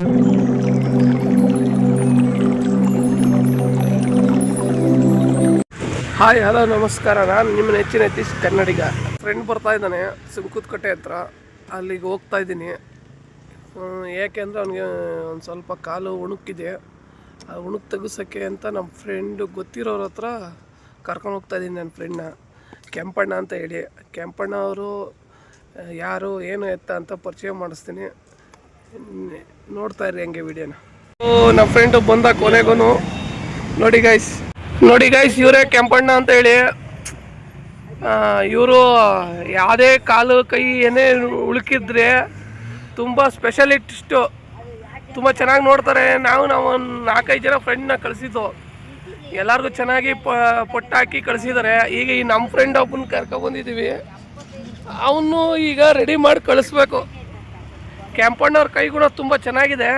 Hi hello ನಮಸ್ಕಾರ. ನಾನು ನಿಮ್ಮ ನೆಚ್ಚಿನ ಯತೀಶ್ ಕನ್ನಡಿಗ. ಫ್ರೆಂಡ್ ಬರ್ತಾ ಇದ್ದಾನೆ, ಸುಂಕುತ್ಕಟ್ಟೆ ಹತ್ರ. ಅಲ್ಲಿಗೆ ಹೋಗ್ತಾ ಇದ್ದೀನಿ. ಏಕೆಂದರೆ ಅವನಿಗೆ ಒಂದು ಸ್ವಲ್ಪ ಕಾಲು ಉಣುಕಿದೆ. ಆ ಉಣುಕ್ ತೆಗಿಸೋಕ್ಕೆ ಅಂತ ನಮ್ಮ ಫ್ರೆಂಡು ಗೊತ್ತಿರೋರ ಹತ್ರ ಕರ್ಕೊಂಡು ಹೋಗ್ತಾ ಇದ್ದೀನಿ ನನ್ನ ಫ್ರೆಂಡ್ನ ಕೆಂಪಣ್ಣ ಅಂತ ಹೇಳಿ. ಕೆಂಪಣ್ಣ ಅವರು, ಯಾರು, ಏನು ಎತ್ತ ಅಂತ ಪರಿಚಯ ಮಾಡಿಸ್ತೀನಿ. ನೋಡ್ತಾ ಇರಿ ಹಂಗೆ ವಿಡಿಯೋನ. ನಮ್ಮ ಫ್ರೆಂಡು ಬಂದ ಕೊನೆಗೂ ನೋಡಿ ಗೈಸ್ ನೋಡಿ ಗೈಸ್ ಇವರೇ ಕೆಂಪಣ್ಣ ಅಂತ ಹೇಳಿ. ಇವರು ಯಾವುದೇ ಕಾಲು ಕೈ ಏನೇ ಉಳುಕಿದ್ರೆ ತುಂಬ ಸ್ಪೆಷಲಿಸ್ಟು ತುಂಬ ಚೆನ್ನಾಗಿ ನೋಡ್ತಾರೆ. ನಾವು ನಾವು ಒಂದು ನಾಲ್ಕೈದು ಜನ ಫ್ರೆಂಡ್ನ ಕಳಿಸಿದ್ದು. ಎಲ್ಲರಿಗೂ ಚೆನ್ನಾಗಿ ಪ ಪಟ್ಟು ಕಳಿಸಿದ್ದಾರೆ ಈಗ ಈ ನಮ್ಮ ಫ್ರೆಂಡ್ ಒಬ್ಬನ ಕರ್ಕೊಬಂದಿದ್ದೀವಿ ಅವನು ಈಗ ರೆಡಿ ಮಾಡಿ ಕಳಿಸ್ಬೇಕು. ಕೆಂಪಣ್ಣವ್ರ ಕೈ ಕೂಡ ತುಂಬ ಚೆನ್ನಾಗಿದೆ.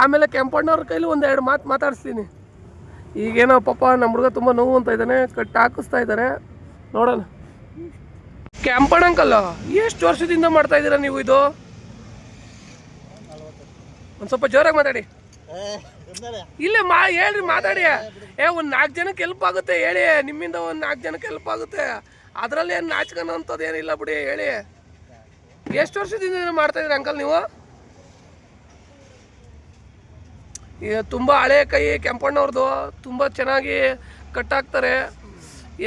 ಆಮೇಲೆ ಕೆಂಪಣ್ಣವ್ರ ಕೈಲಿ ಒಂದು ಎರಡು ಮಾತು ಮಾತಾಡಿಸ್ತೀನಿ. ಈಗೇನೋ ಪಾಪ ನಮ್ಮ ಹುಡುಗ ತುಂಬ ನೋವು ಅಂತ ಇದ್ದಾನೆ ಕಟ್ ಹಾಕಿಸ್ತಾ ಇದ್ದಾರೆ ನೋಡೋಣ. ಕೆಂಪಣ್ಣ ಅಂಕಲ್, ಎಷ್ಟು ವರ್ಷದಿಂದ ಮಾಡ್ತಾ ಇದ್ದೀರಾ ನೀವು ಇದು? ಒಂದು ಸ್ವಲ್ಪ ಜೋರಾಗಿ ಮಾತಾಡಿ. ಇಲ್ಲ, ಮಾ, ಹೇಳ್ರಿ, ಮಾತಾಡಿ. ಏ, ಒಂದು ನಾಲ್ಕು ಜನಕ್ಕೆ ಹೆಲ್ಪ್ ಆಗುತ್ತೆ, ಹೇಳಿ. ನಿಮ್ಮಿಂದ ಒಂದು ನಾಲ್ಕು ಜನಕ್ಕೆ ಹೆಲ್ಪ್ ಆಗುತ್ತೆ. ಅದರಲ್ಲಿ ಏನು ನಾಚ್ಕೊಳೋ ಅಂಥದ್ದು ಏನಿಲ್ಲ ಬಿಡಿ, ಹೇಳಿ. ಎಷ್ಟು ವರ್ಷದಿಂದ ಮಾಡ್ತಾ ಇದ್ರಿ ಅಂಕಲ್ ನೀವು? ತುಂಬ ಹಳೆ ಕೈ ಕೆಂಪಣ್ಣವ್ರದ್ದು ತುಂಬ ಚೆನ್ನಾಗಿ ಕಟ್ಟಾಕ್ತಾರೆ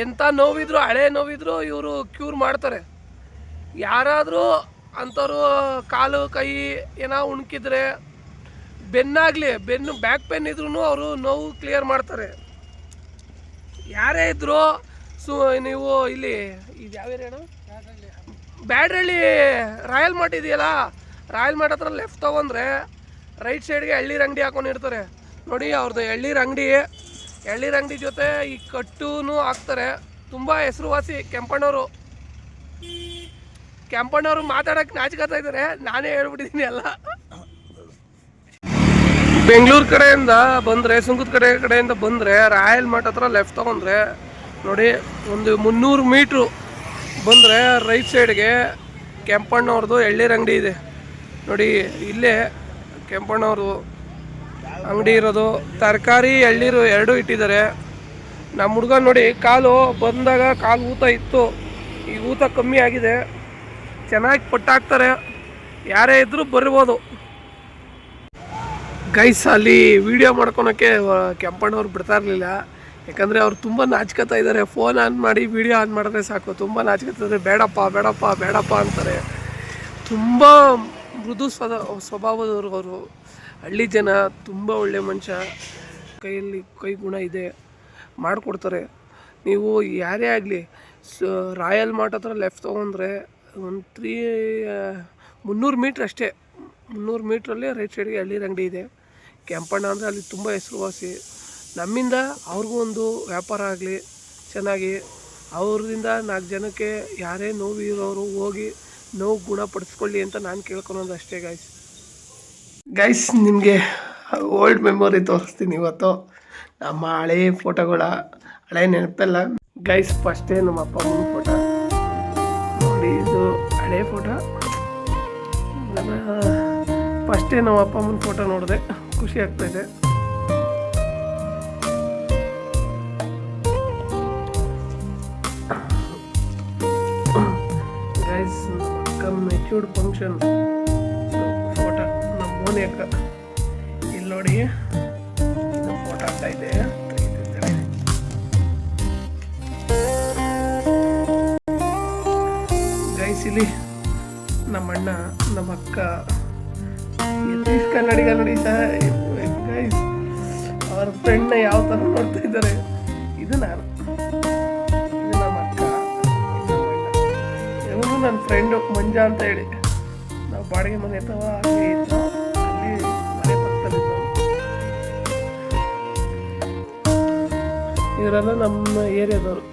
ಎಂಥ ನೋವಿದ್ರು, ಹಳೆ ನೋವಿದ್ರು ಇವರು ಕ್ಯೂರ್ ಮಾಡ್ತಾರೆ. ಯಾರಾದರೂ ಅಂಥವ್ರು ಕಾಲು, ಕೈ ಏನೋ ಉಣ್ಕಿದ್ರೆ, ಬೆನ್ನಾಗಲಿ, ಬೆನ್ನು ಬ್ಯಾಕ್ ಪೇನ್ ಇದ್ರೂ ಅವರು ನೋವು ಕ್ಲಿಯರ್ ಮಾಡ್ತಾರೆ. ಯಾರೇ ಇದ್ದರೂ ಸು, ನೀವು ಇಲ್ಲಿ ಇದು ಯಾವ? ಬ್ಯಾಡ್ರಳ್ಳಿ ರಾಯಲ್ ಮಾರ್ಟ್ ಇದೆಯಲ್ಲ, ರಾಯಲ್ ಮಾರ್ಟ್ ಹತ್ರ ಲೆಫ್ಟ್ ತೊಗೊಂಡ್ರೆ ರೈಟ್ ಸೈಡ್ಗೆ ಎಳ್ಳೀರ್ ಅಂಗಡಿ ಹಾಕೊಂಡಿರ್ತಾರೆ ನೋಡಿ ಅವ್ರದ್ದು ಎಳ್ಳೀರ್ ಅಂಗಡಿ ಎಳ್ಳೀರ್ ಅಂಗಡಿ ಜೊತೆ ಈ ಕಟ್ಟೂ ಹಾಕ್ತಾರೆ. ತುಂಬ ಹೆಸರುವಾಸಿ ಕೆಂಪಣ್ಣವರು. ಕೆಂಪಣ್ಣವರು ಮಾತಾಡಕ್ಕೆ ನಾಚಿಕತಾ ಇದ್ದಾರೆ ನಾನೇ ಹೇಳ್ಬಿಟ್ಟಿದ್ದೀನಿ ಎಲ್ಲ. ಬೆಂಗಳೂರು ಕಡೆಯಿಂದ ಬಂದರೆ, ಸುಂಕದ ಕಡೆ, ಕಡೆಯಿಂದ ಬಂದರೆ ರಾಯಲ್ ಮಾರ್ಟ್ ಹತ್ರ ಲೆಫ್ಟ್ ತೊಗೊಂಡ್ರೆ, ನೋಡಿ ಒಂದು ಮುನ್ನೂರು ಮೀಟ್ರು ಬಂದರೆ ರೈಟ್ ಸೈಡ್ಗೆ ಕೆಂಪಣ್ಣವ್ರದ್ದು ಎಳ್ಳೀರ ಅಂಗಡಿ ಇದೆ. ನೋಡಿ, ಇಲ್ಲೇ ಕೆಂಪಣ್ಣವ್ರದ್ದು ಅಂಗಡಿ ಇರೋದು. ತರಕಾರಿ ಎಳ್ಳೀರು ಎರಡೂ ಇಟ್ಟಿದ್ದಾರೆ. ನಮ್ಮ ಹುಡುಗ ನೋಡಿ, ಕಾಲು ಬಂದಾಗ ಕಾಲು ಊತ ಇತ್ತು. ಈಗ ಊತ ಕಮ್ಮಿ ಆಗಿದೆ. ಚೆನ್ನಾಗಿ ಪಟ್ಟಾಕ್ತಾರೆ. ಯಾರೇ ಇದ್ದರೂ ಬರ್ಬೋದು. ಗೈಸ್ ಅಲ್ಲಿ ವಿಡಿಯೋ ಮಾಡ್ಕೊಳಕ್ಕೆ ಕೆಂಪಣ್ಣವ್ರು ಬಿಡ್ತಾ ಇರಲಿಲ್ಲ. ಯಾಕಂದರೆ ಅವ್ರು ತುಂಬ ನಾಚ್ಕೊತಾ ಇದ್ದಾರೆ ಫೋನ್ ಆನ್ ಮಾಡಿ ವಿಡಿಯೋ ಆನ್ ಮಾಡಿದ್ರೆ ಸಾಕು. ತುಂಬ ನಾಚ್ಕೊತಾರೆ ಬೇಡಪ್ಪ ಬೇಡಪ್ಪ ಬೇಡಪ್ಪ ಅಂತಾರೆ. ತುಂಬ ಮೃದು ಸ್ವದ, ಸ್ವಭಾವದವರು ಅವರು. ಹಳ್ಳಿ ಜನ ತುಂಬ ಒಳ್ಳೆ ಮನುಷ್ಯ. ಕೈಯಲ್ಲಿ ಕೈ ಗುಣ ಇದೆ. ಮಾಡಿಕೊಡ್ತಾರೆ. ನೀವು ಯಾರೇ ಆಗಲಿ, ಸ ರಾಯಲ್ ಮಾರ್ಟ್ ಹತ್ರ ಲೆಫ್ಟ್ ತೊಗೊಂಡ್ರೆ ಒಂದು ತ್ರೀ ಮುನ್ನೂರು ಮೀಟ್ರ್ ಅಷ್ಟೇ. ಮುನ್ನೂರು ಮೀಟ್ರಲ್ಲಿ ರೈಟ್ ಸೈಡ್ಗೆ ಹಳ್ಳಿ ಅಂಗಡಿ ಇದೆ. ಕೆಂಪಣ್ಣ ಅಂದರೆ ಅಲ್ಲಿ ತುಂಬ ಹೆಸರುವಾಸಿ. ನಮ್ಮಿಂದ ಅವ್ರಿಗೂ ಒಂದು ವ್ಯಾಪಾರ ಆಗಲಿ, ಚೆನ್ನಾಗಿ ಅವ್ರಿಂದ ನಾಲ್ಕು ಜನಕ್ಕೆ ಯಾರೇ ನೋವು ಇರೋರು ಹೋಗಿ ನೋವು ಗುಣಪಡಿಸ್ಕೊಳ್ಳಿ ಅಂತ ನಾನು ಕೇಳ್ಕೊಳೋದು ಅಷ್ಟೇ ಗಾಯ್ಸ್ ಗೈಸ್ ನಿಮಗೆ ಓಲ್ಡ್ ಮೆಮೊರಿ ತೋರಿಸ್ತೀನಿ ಇವತ್ತು. ನಮ್ಮ ಹಳೆ ಫೋಟೋಗಳ ಹಳೆ ನೆನಪೆಲ್ಲ. ಗೈಸ್ ಫಸ್ಟೇ ನಮ್ಮ ಅಪ್ಪ ಅಮ್ಮನ ಫೋಟೋ ನೋಡಿ, ಇದು ಹಳೆ ಫೋಟೋ ಫಸ್ಟೇ ನಮ್ಮ ಅಪ್ಪ ಅಮ್ಮನ ಫೋಟೋ ನೋಡಿದೆ. ಖುಷಿ ಆಗ್ತಾಯಿದೆ ಫಂಕ್ಷನ್ ಫೋಟೋ ನಮ್ಮ ಮೋನಿ ಅಕ್ಕ ಇಲ್ಲಿ ನೋಡಿ. ಫೋಟೋ ಆಗ್ತಾ ಇದೆ. ಇಲ್ಲಿ ನಮ್ಮ ಅಣ್ಣ, ನಮ್ಮ ಅಕ್ಕ ಕನ್ನಡಿಗ ನೋಡಿ ಗೈಸ್ ಅವ್ರ ಫ್ರೆಂಡ್ನ ಯಾವ ಥರ ನೋಡ್ತಾ ಇದ್ದಾರೆ? ಇದು ನಾನು. ನನ್ನ ಫ್ರೆಂಡು ಮಂಜ ಅಂತ ಹೇಳಿ. ನಾವು ಬಾಡಿಗೆ ಮನೆ ಅಥವಾ ಅಲ್ಲಿ ಮನೆ ಇವರೆಲ್ಲ ನಮ್ಮ ಏರಿಯಾದವರು.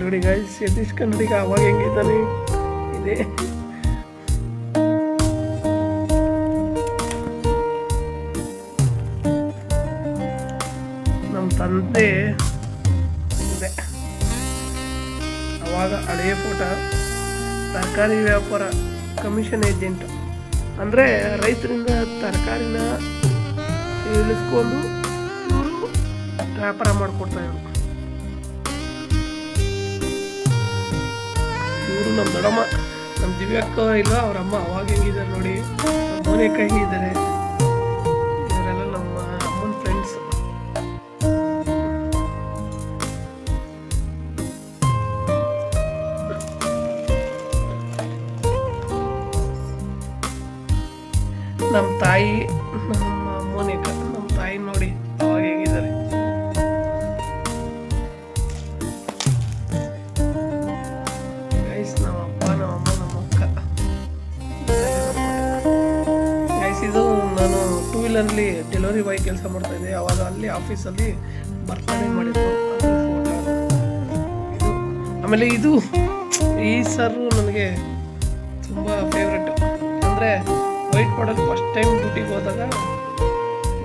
ನೋಡಿ ಗೈಸ್ ಯತೀಶ್ ಕನ್ನಡಿಗ ಅವಾಗ ಹೆಂಗಿದ್ದಾನೆ. ಇದೆ. ತರಕಾರಿ ವ್ಯಾಪಾರ ಕಮಿಷನ್ ಏಜೆಂಟ್ ಅಂದರೆ ರೈತರಿಂದ ತರಕಾರಿನ ಇಳಿಸ್ಕೊಂಡು ಇವರು ವ್ಯಾಪಾರ ಮಾಡಿಕೊಡ್ತಾ ಇದ್ರು ಇವರು ನಮ್ಮ ದೊಡ್ಡಮ್ಮ ನಮ್ಮ ದಿವ್ಯಕ್ಕ ಇಲ್ಲ ಅವರಮ್ಮ ಅವಾಗ ಹೆಂಗಿದ್ದಾರೆ ನೋಡಿ ಮನೆ ಕೈ ಹೆಂಗಿದ್ದಾರೆ ನಮ್ಮ ತಾಯಿ, ನಮ್ಮ ನಮ್ಮ ತಾಯಿ ನೋಡಿ ಅವಾಗ ಹೇಗಿದ್ದಾರೆ. ಗೈಸ್ ನಮ್ಮ ಅಪ್ಪ, ನಮ್ಮ ಅಮ್ಮ, ನಮ್ಮ ಅಕ್ಕ. ಗೈಸ್ ಇದು ನಾನು ಟೂ ವೀಲರ್ಲಿ ಡೆಲಿವರಿ ಬಾಯ್ ಕೆಲಸ ಮಾಡ್ತಾ ಇದ್ದೆ. ಅವಾಗ ಅಲ್ಲಿ ಆಫೀಸಲ್ಲಿ ಬರ್ತಾನೆ ಮಾಡಿದ್ರು. ಆಮೇಲೆ ಇದು ಈ ಸರ್ ನನಗೆ ತುಂಬ ಫೇವ್ರೆಟ್ ಅಂದರೆ ವೈಟ್ ಮಾಡಲ್ ಫಸ್ಟ್ ಟೈಮ್ ಡ್ಯೂಟಿಗೆ ಹೋದಾಗ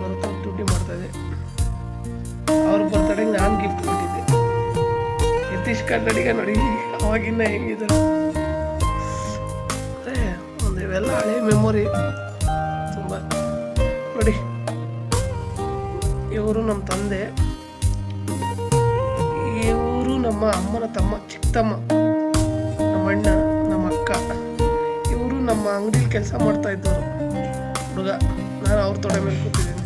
ನನ್ನ ಡ್ಯೂಟಿ ಮಾಡ್ತಾ ಇದೆ ಅವ್ರ ಬರ್ತಡೆಗೆ ನಾನು ಗಿಫ್ಟ್ ಕೊಟ್ಟಿದ್ದೆ. ಯತೀಶ್ ಕನ್ನಡಿಗ ನೋಡಿ ಅವಾಗಿನ್ನ ಹೆಂಗಿದ್ರು. ಮತ್ತೆ ಒಂದು ಇವೆಲ್ಲ ಹಳೆ ಮೆಮೊರಿ ತುಂಬ. ನೋಡಿ, ಇವರು ನಮ್ಮ ತಂದೆ. ಇವರು ನಮ್ಮ ಅಮ್ಮನ ತಮ್ಮ ಚಿಕ್ಕಮ್ಮ ನಮ್ಮ ಅಣ್ಣ ನಮ್ಮ ಅಂಗಡಿಲಿ ಕೆಲಸ ಮಾಡ್ತಾ ಇದ್ದವರು. ಹುಡುಗ, ನಾನು ಅವ್ರ ತೊಡೆ ಮೇಲೆ ಕೂತಿದ್ದೀನಿ.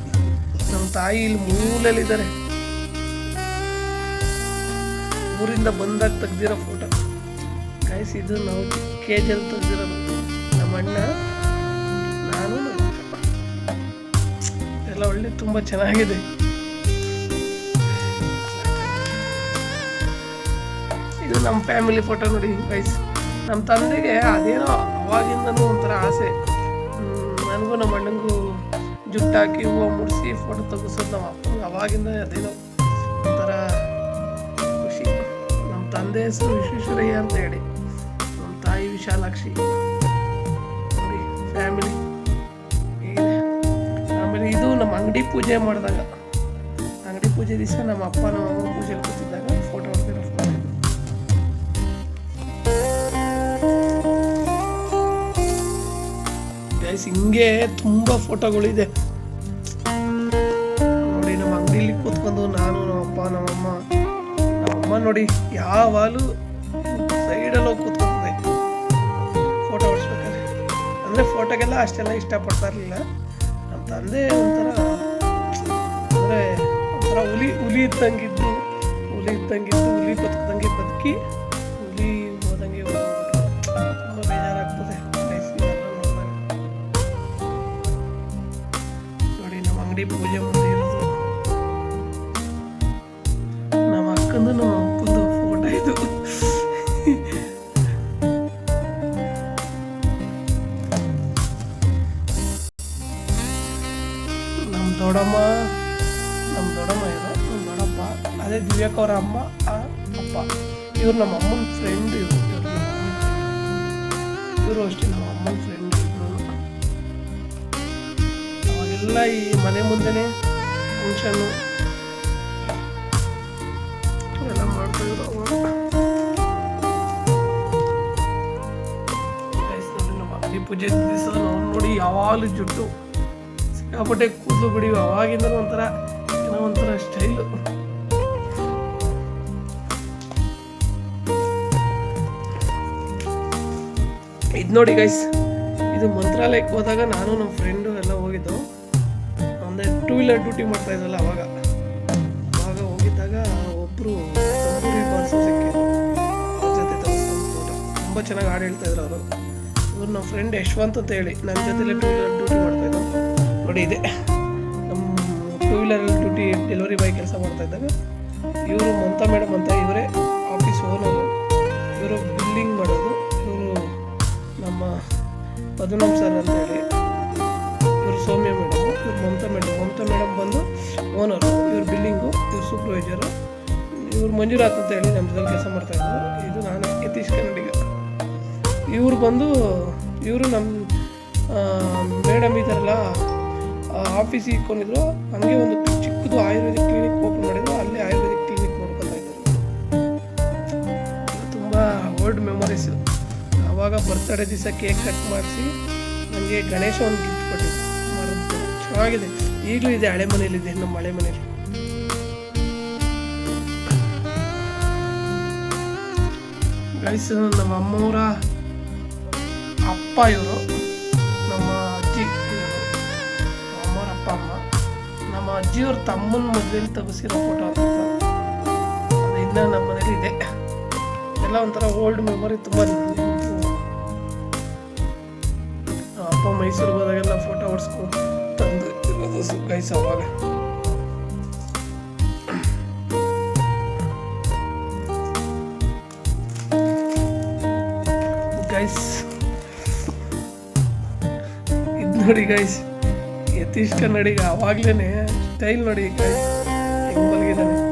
ನಮ್ಮ ತಾಯಿ ಇಲ್ಲಿ ಮೂಲಲ್ಲಿದ್ದಾರೆ ಊರಿಂದ ಬಂದಾಗ ತೆಗ್ದಿರೋ ಫೋಟೋ ಕಾಯಿಸಿದ್ದು ಇದು ನಾವು ಕೆ ಜಲ್ಲಿ ತೆಗ್ದಿರೋದು ನಮ್ಮ ಅಣ್ಣ, ನಾನು ಎಲ್ಲ ಒಳ್ಳೆ, ತುಂಬ ಚೆನ್ನಾಗಿದೆ. ಇದು ನಮ್ಮ ಫ್ಯಾಮಿಲಿ ಫೋಟೋ ನೋಡಿ ಗೈಸ್ ನಮ್ಮ ತಂದೆಗೆ ಅದೇನೋ ಅವಾಗಿಂದನೂ ಒಂಥರ ಆಸೆ. ನನಗೂ ನಮ್ಮ ಅಣ್ಣಂಗೂ ಜುಟ್ಟಾಕಿ ಹೂವು ಮುಡಿಸಿ ಫೋಟೋ ತೆಗೆಸೋದು ನಮ್ಮ ಅವಾಗಿಂದ ಅದೇನೋ ಒಂಥರ ಖುಷಿ. ನಮ್ಮ ತಂದೆ ಹೆಸರು ವಿಶ್ವೇಶ್ವರಯ್ಯ ಅಂತ ಹೇಳಿ. ನಮ್ಮ ತಾಯಿ ವಿಶಾಲಾಕ್ಷಿ. ನೋಡಿ ಫ್ಯಾಮಿಲಿ ಆಮೇಲೆ ಇದು ನಮ್ಮ ಅಂಗಡಿ ಪೂಜೆ ಮಾಡಿದಾಗ. ಅಂಗಡಿ ಪೂಜೆ ದಿವಸ ನಮ್ಮ ಅಪ್ಪ, ನಮ್ಮ ಪೂಜೆ ಕೂತಿದ್ದಾಗ ಫೋಟೋ ಹೊಡೆದಿರೋ ಗೈಸ್ ಹಿಂಗೆ ತುಂಬ ಫೋಟೋಗಳಿದೆ. ನೋಡಿ, ನಮ್ಮ ಅಂಗಡಿಲಿ ಕೂತ್ಕೊಂಡು ನಾನು, ನಮ್ಮ ಅಪ್ಪ ನಮ್ಮಮ್ಮ ನಮ್ಮಮ್ಮ ನೋಡಿ, ಯಾವಾಗಲೂ ಸೈಡಲ್ಲೋಗಿ ಕೂತ್ಕೊಂಡಿದೆ ಕೂತ್ಕೊಂಡೆ ಫೋಟೋ ಹೊಡ್ಸ್ಬೇಕಾದ್ರೆ. ಅಂದರೆ ಫೋಟೋಗೆಲ್ಲ ಅಷ್ಟೆಲ್ಲ ಇಷ್ಟಪಡ್ತಾ ಇರಲಿಲ್ಲ. ನಮ್ಮ ತಂದೆ ಒಂಥರ, ಅಂದರೆ ಒಂಥರ ಹುಲಿ ಹುಲಿ ಇದ್ದಂಗಿದ್ದು ಹುಲಿ ಇದ್ದಂಗಿದ್ದು, ಹುಲಿ ಬದುಕ್ದಂಗೆ ಬದುಕಿ, ಹುಲಿ ಹೋದಂಗೆ. ತುಂಬ ಬೇಜಾರಾಗ್ತದೆ. ಅಂಗಡಿ ಪೂಜೆ ಮುಂದೆ ಇರೋದು ನಮ್ಮ ಅಕ್ಕಂದು ನಮ್ಮ ಅಪ್ಪಂದು ಫೋಟೋ ಇದು ನಮ್ಮ ದೊಡ್ಡಮ್ಮ ನಮ್ಮ ದೊಡ್ಡಮ್ಮ ಇರೋ ನಮ್ಮ ದೊಡ್ಡಪ್ಪ ಅದೇ ದಿವ್ಯಕ್ಕ ಅವರ ಅಮ್ಮ ಆ ಅಪ್ಪ ಇವ್ರು ನಮ್ಮ ಅಮ್ಮನ ಫ್ರೆಂಡ್ ಇವರು ಇವರು ನಮ್ಮ ಅಮ್ಮನ ಇವರು ಅಷ್ಟೇ ನಮ್ಮ ಅಮ್ಮನ ಫ್ರೆಂಡ್ ಅವಾಗೆಲ್ಲ ಈ ಮನೆ ಮುಂದೆನೇ ಫಂಕ್ಷನ್ನು ಎಲ್ಲ ಮಾಡ್ತಾಯಿದ್ರು ಅವಾಗ ಪೂಜೆ ದಿವಸ ನೋಡಿ ಯಾವಾಗಲೂ ಜುಟ್ಟು. ಸಿಕ್ಕಾಪಟ್ಟೆ ಕೂದಲು ಬಿಡಿ ಅವಾಗಿಂದ ಒಂಥರ ಏನೋ ಒಂಥರ ಸ್ಟೈಲು ಇದು ನೋಡಿ ಗೈಸ್ ಇದು ಮಂತ್ರಾಲಯಕ್ಕೆ ಹೋದಾಗ ನಾನು ನಮ್ಮ ಫ್ರೆಂಡು ವೀಲರ್ ಡ್ಯೂಟಿ ಮಾಡ್ತಾ ಇದ್ದಲ್ಲ ಅವಾಗ. ಅವಾಗ ಹೋಗಿದ್ದಾಗ ಒಬ್ಬರು ಜೊತೆ ತುಂಬ ಚೆನ್ನಾಗಿ ಹಾಡು ಹೇಳ್ತಾ ಇದ್ರು ಅವರು. ಇವ್ರು ನಮ್ಮ ಫ್ರೆಂಡ್ ಯಶವಂತ್ ಅಂತ ಹೇಳಿ ನನ್ನ ಜೊತೆಲೆ ಟೂ ವೀಲರ್ ಡ್ಯೂಟಿ ಮಾಡ್ತಾ ಇದ್ರು. ನೋಡಿ ಇದೆ. ನಮ್ಮ two wheeler duty delivery boy ಕೆಲಸ ಮಾಡ್ತಾ ಇದ್ದಾಗ ಇವರು ಮಮತಾ ಮೇಡಮ್ ಅಂತ ಇವರೇ ಆಫೀಸ್ ಓನರು ಇವರು ಬಿಲ್ಲಿಂಗ್ ಮಾಡೋದು. ಇವರು ನಮ್ಮ ಪದ್ಮನಾಭ್ ಸರ್ ಅಂತ ಹೇಳಿ. ಇವರು ಸೌಮ್ಯ ಮೇಡಮ್ ಇವ್ರು ಮಮತಾ ಮೇಡಮ್. ಮಮತಾ ಮೇಡಮ್ ಬಂದು ಓನರು ಇವ್ರ ಬಿಲ್ಡಿಂಗು ಇವ್ರ ಸೂಪರ್ವೈಸರು ಇವ್ರು ಮಂಜುನಾಥ್ ಅಂತ ಹೇಳಿ ನಮ್ಮ ಜೊತೆ ಕೆಲಸ ಮಾಡ್ತಾ ಇದ್ದರು ಇದು ನಾನು ಯತೀಶ್ ಕನ್ನಡಿಗ. ಇವ್ರು ಬಂದು, ಇವರು ನಮ್ಮ ಮೇಡಮ್ ಇದ್ದಾರಲ್ಲ ಆಫೀಸಿಗೆ ಇಟ್ಕೊಂಡಿದ್ರು. ಹಂಗೆ ಒಂದು ಚಿಕ್ಕದು ಆಯುರ್ವೇದಿಕ್ ಕ್ಲಿನಿಕ್ ಓಪನ್ ಮಾಡಿದ್ರು. ಅಲ್ಲಿ ಆಯುರ್ವೇದಿಕ್ ಕ್ಲಿನಿಕ್ ನೋಡ್ಕೊತಾ ಇದ್ರು ತುಂಬ ಓಲ್ಡ್ ಮೆಮೊರೀಸ್ ಆವಾಗ ಬರ್ತಡೇ ದಿವಸ ಕೇಕ್ ಕಟ್ ಮಾಡಿಸಿ ನನಗೆ ಗಣೇಶ ಒಂದು ಗಿಫ್ಟ್ ಕೊಟ್ಟಿದ್ದು ಮರದ್ದು ಚೆನ್ನಾಗಿದೆ ಈಗಲೂ ಇದೆ ಹಳೆ ಮನೇಲಿದೆ ನಮ್ಮ ಹಳೆ ಮನೇಲಿ ಗೈಸ್ ನಮ್ಮ ಅಮ್ಮವರ ಅಪ್ಪ ಇವರು. ನಮ್ಮ ಅಜ್ಜಿ, ಅಮ್ಮವರ ಅಪ್ಪ, ಅಮ್ಮ. ನಮ್ಮ ಅಜ್ಜಿಯವ್ರ ತಮ್ಮನ ಮದುವೆಯಲ್ಲಿ ತೆಗೆಸಿರೋ ಫೋಟೋ ಅಂತ ಅದು ನಮ್ಮ ಮನೇಲಿ ಇದೆ. ಎಲ್ಲ ಒಂಥರ ಓಲ್ಡ್ ಮೆಮೊರಿ ತುಂಬ ಅಪ್ಪ ಮೈಸೂರಿಗೆ ಹೋದಾಗೆಲ್ಲ ಫೋಟೋ ಹೊಡ್ಸ್ಕೊಂಡು ತಂದು ಇರೋದು ಗೈಸ್ ಅವಾಗ ಗೈಸ್ ಇದು ನೋಡಿ ಗೈಸ್ ಯತೀಶ್ ಕನ್ನಡಿಗ ಅವಾಗ್ಲೇ ಸ್ಟೈಲ್ ನೋಡಿ ಗೈಸ್ ಹೆಂಗ್ ಮಲಗಿದ್ದಾನೆ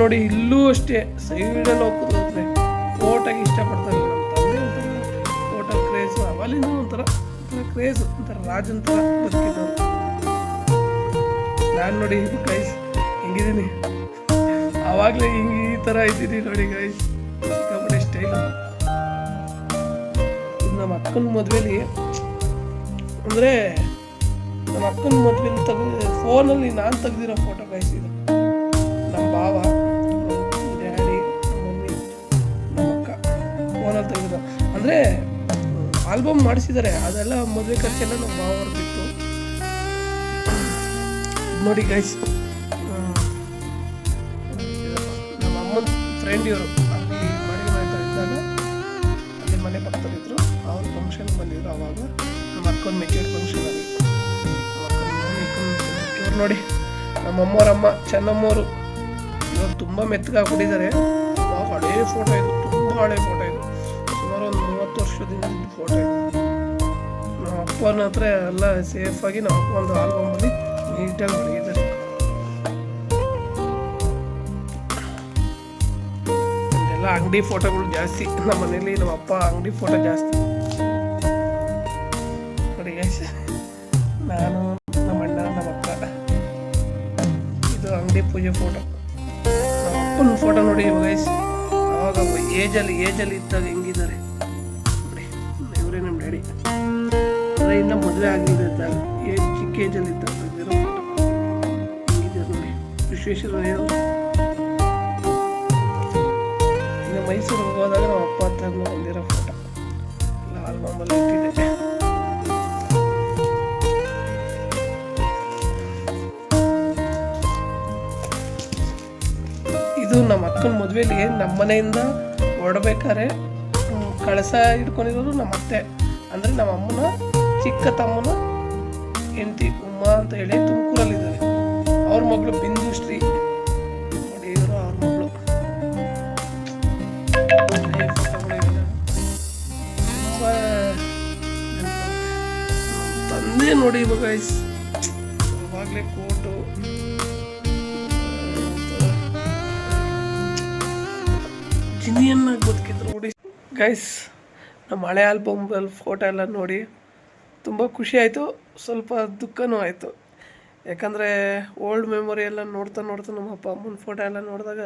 ನೋಡಿ ಇಲ್ಲೂ ಅಷ್ಟೇ ಸೈಡಲ್ಲಿ ಹೋಗ್ತದೆ ಫೋಟೋಗೆ ಇಷ್ಟಪಡ್ತಾರೆ ಫೋಟೋ ಕ್ರೇಜು ಅವಲ್ಲಿಂದ ಒಂಥರ ಕ್ರೇಜ್ ಒಂಥರ ರಾಜನ್ ಥರ ನಾನು ನೋಡಿ ಗೈಸ್ ಹೆಂಗಿದ್ದೀನಿ? ಅವಾಗಲೇ ಹಿಂಗೆ ಈ ಥರ ಇದ್ದೀನಿ ನೋಡಿ ಗೈಸ್ ಸಿಕ್ಕಾಪಟ್ಟೆ ಸ್ಟೈಲ್ ನಮ್ಮ ಅಕ್ಕನ ಮದುವೆಲಿ, ಅಂದರೆ ನಮ್ಮ ಅಕ್ಕನ ಮದುವೆಲಿ ತೆಗೆದು ಫೋನಲ್ಲಿ ನಾನು ತೆಗ್ದಿರೋ ಫೋಟೋ ಗೈಸ್ ಇದು. ನಮ್ಮ ಭಾವ. ಆಲ್ಬಮ್ ಮಾಡಿಸಿದ್ದಾರೆ ಅದೆಲ್ಲ ಮದುವೆ ಖರ್ಚೆಲ್ಲ ನಮ್ಮ ಅವ್ರದ್ದಿತ್ತು ನೋಡಿ ಗೈಸ್ ನಮ್ಮ ಅಮ್ಮನ ಫ್ರೆಂಡ್ ಇವರು ಅಲ್ಲಿ ಮನೆ ಮಾಡ್ತಾ ಇದ್ದಾಗ ಅಲ್ಲಿ ಮನೆ ಪಕ್ಕದಲ್ಲಿದ್ದರು ಅವ್ರ ಫಂಕ್ಷನ್ ಬಂದಿದ್ರು ಅವಾಗ. ನಮ್ಮ ಅಕ್ಕನ ಮೆಚೂರ್ ಫಂಕ್ಷನ್ ಅಲ್ಲಿ. ಇವ್ರು ನೋಡಿ, ನಮ್ಮ ಅಮ್ಮವ್ರಮ್ಮ ಚೆನ್ನಮ್ಮವರು ಇವರು ತುಂಬ ಮೆತ್ತಗಾಗ್ಬಿಟ್ಟಿದ್ದಾರೆ. ಹಳೇ ಫೋಟೋ ಇದು, ತುಂಬ ಹಳೆ ಫೋಟೋ ಇದು. ವರ್ಷದಿಂದ ಫೋಟೋ ಇದೆ. ನಮ್ಮ ಅಪ್ಪನ ಹತ್ರ ಎಲ್ಲ ಸೇಫಾಗಿ ನಮ್ಮ ಅಪ್ಪ ಒಂದು ಆಲ್ಬಮಲ್ಲಿ ನೀಟಾಗಿ ಮಡಗಿದ್ದಾರೆ ಎಲ್ಲ ಅಂಗಡಿ ಫೋಟೋಗಳು ಜಾಸ್ತಿ. ನಮ್ಮ ಮನೇಲಿ ನಮ್ಮ ಅಪ್ಪ ಅಂಗಡಿ ಫೋಟೋ ಜಾಸ್ತಿ. ನೋಡಿ ನಾನು, ನಮ್ಮ ಅಣ್ಣ, ನಮ್ಮ ಅಪ್ಪ ಇದು ಅಂಗಡಿ ಪೂಜೆ ಫೋಟೋ ನಮ್ಮ ಅಪ್ಪನ ಫೋಟೋ ನೋಡಿ ವಯಸ್ಸು ಅವಾಗ ಏಜಲ್ಲಿ ಏಜಲ್ಲಿ ಇದ್ದಾಗ ಹೆಂಗಿದ್ದಾರೆ? ಇನ್ನ ಮದುವೆ ಆಗಿದೆ ಏನು ಚಿಕ್ಕ ಏಜಲ್ಲಿ ನೋಡಿ. ವಿಶ್ವೇಶ್ವರಯ್ಯ ಇನ್ನು ಮೈಸೂರಿಗೆ ಹೋದಾಗ ನಮ್ಮ ಅಪ್ಪ ತಂದು ಒಂದಿರೋ ಫೋಟೋ ಎಲ್ಲ ಆಲ್ಬಮಲ್ಲಿ ಇಟ್ಟಿದ್ದೆ ಇದು ನಮ್ಮ ಅಕ್ಕನ ಮದುವೆಲಿ ನಮ್ಮ ಮನೆಯಿಂದ ಹೊರಡ್ಬೇಕಾದ್ರೆ ಹ್ಮ್, ಕಳಸ ಇಟ್ಕೊಂಡಿರೋದು ನಮ್ಮ ಅತ್ತೆ. ಅಂದರೆ ನಮ್ಮ ಅಮ್ಮನ ಚಿಕ್ಕ ತಮ್ಮನ ಹೆಂಡತಿ ಉಮ್ಮ ಅಂತ ಹೇಳಿ ತುಮಕೂರಲ್ಲಿದ್ದಾರೆ. ಅವ್ರ ಮಗಳು ಬಿಂದು ಶ್ರೀ. ತಂದೆ ನೋಡಿ ಇವಾಗ ಇವಾಗಲೇ ಕೋಟು. ಜಿನಿಯನ್ನಾಗಿ ಬದುಕಿದ್ರು ನೋಡಿ. ಗೈಸ್ ನಮ್ಮ ಹಳೆ ಆಲ್ಬಮ್ ಫೋಟೋ ಎಲ್ಲ ನೋಡಿ. ತುಂಬ ಖುಷಿ ಆಯಿತು. ಸ್ವಲ್ಪ ದುಃಖನೂ ಆಯಿತು. ಯಾಕಂದರೆ ಓಲ್ಡ್ ಮೆಮೊರಿ ಎಲ್ಲ ನೋಡ್ತಾ ನೋಡ್ತಾ ನಮ್ಮ ಅಪ್ಪ ಅಮ್ಮನ ಫೋಟೋ ಎಲ್ಲ ನೋಡಿದಾಗ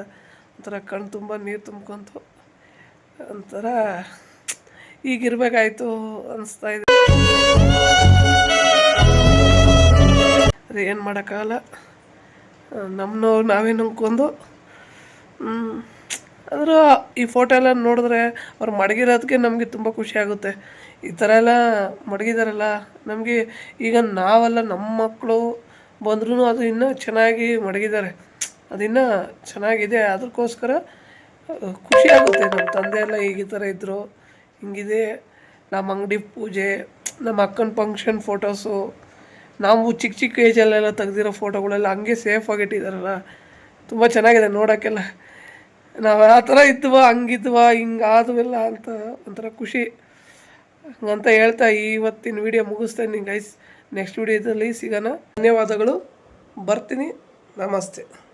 ಒಂಥರ ಕಣ್ಣು ತುಂಬ ನೀರು ತುಂಬ್ಕೊಂತು. ಒಂಥರ ಈಗಿರಬೇಕಾಯ್ತು ಅನಿಸ್ತಾ ಇದೆ. ಅದೇ ಏನು ಮಾಡೋಕ್ಕಾಗಲ್ಲ. ನಮ್ಮನವ್ರು ನಾವೇ ನಂಬ್ಕೊಂಡು ಆದರೂ ಈ ಫೋಟೋ ಎಲ್ಲ ನೋಡಿದ್ರೆ ಅವ್ರು ಮಡಗಿರೋದಕ್ಕೆ ನಮಗೆ ತುಂಬ ಖುಷಿ ಆಗುತ್ತೆ. ಈ ಥರ ಎಲ್ಲ ಮಡಗಿದಾರಲ್ಲ, ನಮಗೆ ಈಗ ನಾವೆಲ್ಲ ನಮ್ಮ ಮಕ್ಕಳು ಬಂದ್ರೂ ಅದು ಇನ್ನೂ ಚೆನ್ನಾಗಿ ಮಡಗಿದ್ದಾರೆ ಅದು ಚೆನ್ನಾಗಿದೆ ಅದಕ್ಕೋಸ್ಕರ ಖುಷಿ ಆಗುತ್ತೆ ನಮ್ಮ ತಂದೆ ಎಲ್ಲ ಈಗ ಈ ಥರ ಇದ್ದರು ಹಿಂಗಿದೆ, ನಮ್ಮ ಅಂಗಡಿ ಪೂಜೆ, ನಮ್ಮ ಅಕ್ಕನ ಫಂಕ್ಷನ್ ಫೋಟೋಸು ನಾವು ಚಿಕ್ಕ ಚಿಕ್ಕ ಏಜಲ್ಲೆಲ್ಲ ತೆಗೆದಿರೋ ಫೋಟೋಗಳೆಲ್ಲ ಹಂಗೆ ಸೇಫಾಗಿ ಇಟ್ಟಿದ್ದಾರಲ್ಲ ತುಂಬ ಚೆನ್ನಾಗಿದೆ ನೋಡೋಕ್ಕೆಲ್ಲ. ನಾವು ಆ ಥರ ಇದ್ವಾ, ಹಂಗಿದ್ವ, ಹಿಂಗೆ ಆದ್ವೆಲ್ಲ ಅಂತ ಒಂಥರ ಖುಷಿ. ಹಂಗಂತ ಹೇಳ್ತಾ ಇವತ್ತಿನ ವಿಡಿಯೋ ಮುಗಿಸ್ತೇನೆ ಗೈಸ್ ನೆಕ್ಸ್ಟ್ ವಿಡಿಯೋದಲ್ಲಿ ಸಿಗೋಣ. ಧನ್ಯವಾದಗಳು. ಬರ್ತೀನಿ. ನಮಸ್ತೆ.